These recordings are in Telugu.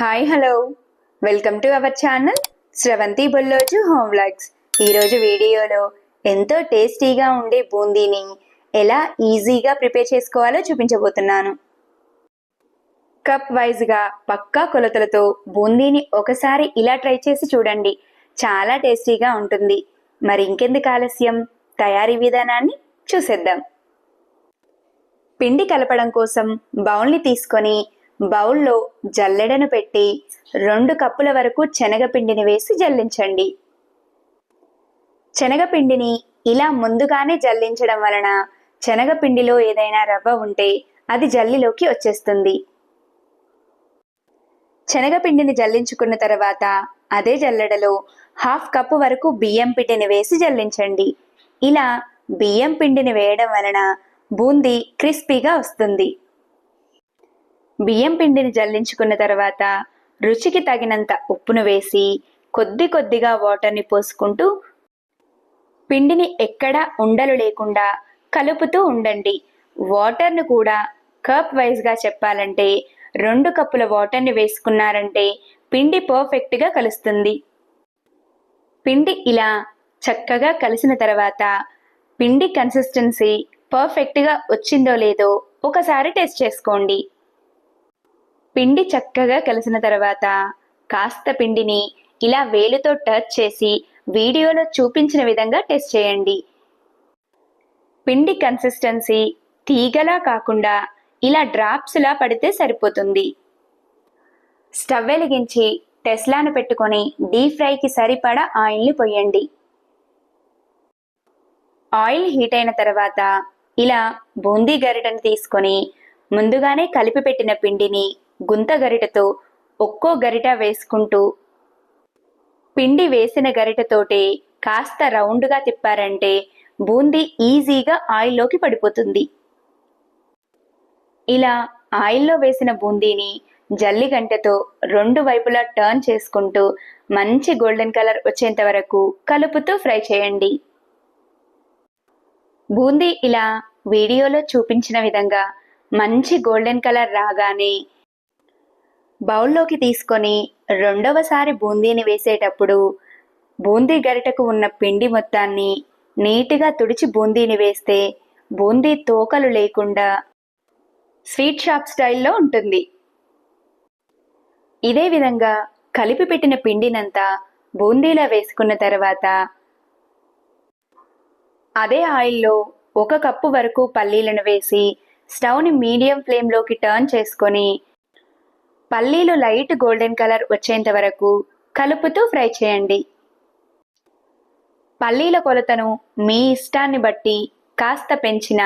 Hi hello welcome to our channel Sravanthi Bolloju home vlogs ఈరోజు వీడియోలో ఎంతో టేస్టీగా ఉండే బూందీని ఎలా ఈజీగా ప్రిపేర్ చేసుకోవాలో చూపించబోతున్నాను. కప్ వైజ్గా పక్కా కొలతలతో బూందీని ఒకసారి ఇలా ట్రై చేసి చూడండి. చాలా టేస్టీగా ఉంటుంది. మరి ఇంకెందుకు ఆలస్యం? తయారీ విధానాన్ని చూసేద్దాం. పిండి కలపడం కోసం బౌల్ని తీసుకొని బౌల్లో జల్లెడను పెట్టి రెండు కప్పుల వరకు శనగపిండిని వేసి జల్లించండి. శనగపిండిని ఇలా ముందుగానే జల్లించడం వలన శనగపిండిలో ఏదైనా రవ్వ ఉంటే అది జల్లిలోకి వచ్చేస్తుంది. శనగపిండిని జల్లించుకున్న తర్వాత అదే జల్లెడలో హాఫ్ కప్పు వరకు బియ్యం పిండిని వేసి జల్లించండి. ఇలా బియ్యం పిండిని వేయడం వలన బూందీ క్రిస్పీగా వస్తుంది. బియ్యం పిండిని జల్లించుకున్న తర్వాత రుచికి తగినంత ఉప్పును వేసి కొద్ది కొద్దిగా వాటర్ని పోసుకుంటూ పిండిని ఎక్కడా ఉండలు లేకుండా కలుపుతూ ఉండండి. వాటర్ను కూడా కప్ వైజ్గా చెప్పాలంటే రెండు కప్పుల వాటర్ని వేసుకున్నారంటే పిండి పర్ఫెక్ట్గా కలుస్తుంది. పిండి ఇలా చక్కగా కలిసిన తర్వాత పిండి కన్సిస్టెన్సీ పర్ఫెక్ట్గా వచ్చిందో లేదో ఒకసారి టెస్ట్ చేసుకోండి. పిండి చక్కగా కలిసిన తర్వాత కాస్త పిండిని ఇలా వేలుతో టచ్ చేసి వీడియోలో చూపించిన విధంగా టెస్ట్ చేయండి. పిండి కన్సిస్టెన్సీ తీగలా కాకుండా ఇలా డ్రాప్స్లా పడితే సరిపోతుంది. స్టవ్ వెలిగించి టెస్లాను పెట్టుకొని డీప్ ఫ్రైకి సరిపడా ఆయిల్ని పొయ్యండి ఆయిల్ హీట్ అయిన తర్వాత ఇలా బూందీ గరిటను తీసుకొని ముందుగానే కలిపి పెట్టిన పిండిని గుంత గరిటతో ఒక్కో గరిట వేసుకుంటూ పిండి వేసిన గరిటతోటే కాస్త రౌండ్గా తిప్పారంటే బూందీ ఈజీగా ఆయిల్లోకి పడిపోతుంది. ఇలా ఆయిల్లో వేసిన బూందీని జల్లిగంటతో రెండు వైపులా టర్న్ చేసుకుంటూ మంచి గోల్డెన్ కలర్ వచ్చేంత వరకు కలుపుతూ ఫ్రై చేయండి. బూందీ ఇలా వీడియోలో చూపించిన విధంగా మంచి గోల్డెన్ కలర్ రాగానే బౌల్లోకి తీసుకొని రెండవసారి బూందీని వేసేటప్పుడు బూందీ గరిటకు ఉన్న పిండి మొత్తాన్ని నీటిగా తుడిచి బూందీని వేస్తే బూందీ తోకలు లేకుండా స్వీట్ షాప్ స్టైల్లో ఉంటుంది. ఇదే విధంగా కలిపి పెట్టిన పిండినంతా బూందీలా వేసుకున్న తర్వాత అదే ఆయిల్లో ఒక కప్పు వరకు పల్లీలను వేసి స్టవ్ని మీడియం ఫ్లేమ్లోకి టర్న్ చేసుకొని పల్లీలు లైట్ గోల్డెన్ కలర్ వచ్చేంత వరకు కలుపుతూ ఫ్రై చేయండి. పల్లీల కొలతను మీ ఇష్టాన్ని బట్టి కాస్త పెంచిన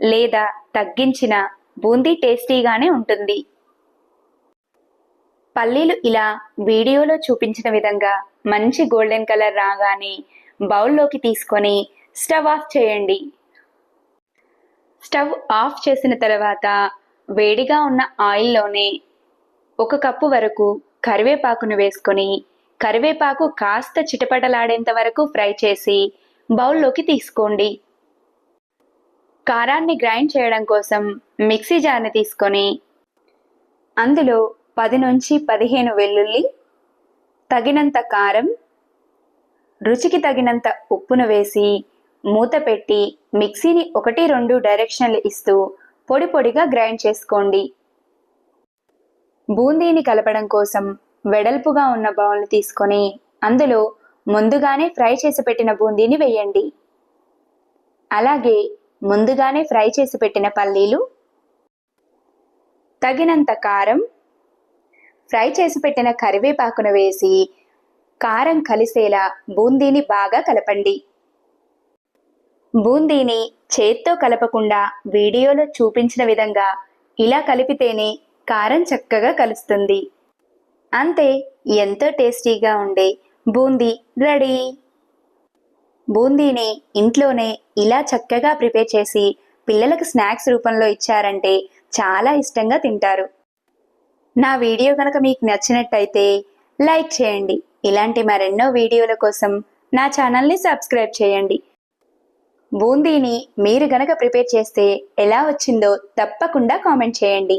లేదా తగ్గించిన బూందీ టేస్టీగానే ఉంటుంది. పల్లీలు ఇలా వీడియోలో చూపించిన విధంగా మంచి గోల్డెన్ కలర్ రాగానే బౌల్లోకి తీసుకొని స్టవ్ ఆఫ్ చేయండి. స్టవ్ ఆఫ్ చేసిన తర్వాత వేడిగా ఉన్న ఆయిల్లోనే ఒక కప్పు వరకు కరివేపాకును వేసుకొని కరివేపాకు కాస్త చిటపటలాడేంత వరకు ఫ్రై చేసి బౌల్లోకి తీసుకోండి. కారాన్ని గ్రైండ్ చేయడం కోసం మిక్సీ జార్ని తీసుకొని అందులో పది నుంచి పదిహేను వెల్లుల్లి తగినంత కారం రుచికి తగినంత ఉప్పును వేసి మూత పెట్టి మిక్సీని ఒకటి రెండు డైరెక్షన్లు ఇస్తూ పొడి పొడిగా గ్రైండ్ చేసుకోండి. బూందీని కలపడం కోసం వెడల్పుగా ఉన్న బౌల్ని తీసుకొని అందులో ముందుగానే ఫ్రై చేసి పెట్టిన బూందీని వేయండి. అలాగే ముందుగానే ఫ్రై చేసి పెట్టిన పల్లీలు తగినంత కారం ఫ్రై చేసి పెట్టిన కరివేపాకును వేసి కారం కలిసేలా బూందీని బాగా కలపండి. బూందీని చేత్తో కలపకుండా వీడియోలో చూపించిన విధంగా ఇలా కలిపితేనే కారం చక్కగా కలుస్తుంది. అంతే ఎంతో టేస్టీగా ఉండే బూందీ రెడీ. బూందీని ఇంట్లోనే ఇలా చక్కగా ప్రిపేర్ చేసి పిల్లలకు స్నాక్స్ రూపంలో ఇచ్చారంటే చాలా ఇష్టంగా తింటారు. నా వీడియో కనుక మీకు నచ్చినట్టయితే లైక్ చేయండి. ఇలాంటి మరెన్నో వీడియోల కోసం నా ఛానల్ని సబ్స్క్రైబ్ చేయండి. బూందీని మీరు గనక ప్రిపేర్ చేస్తే ఎలా వచ్చిందో తప్పకుండా కామెంట్ చేయండి.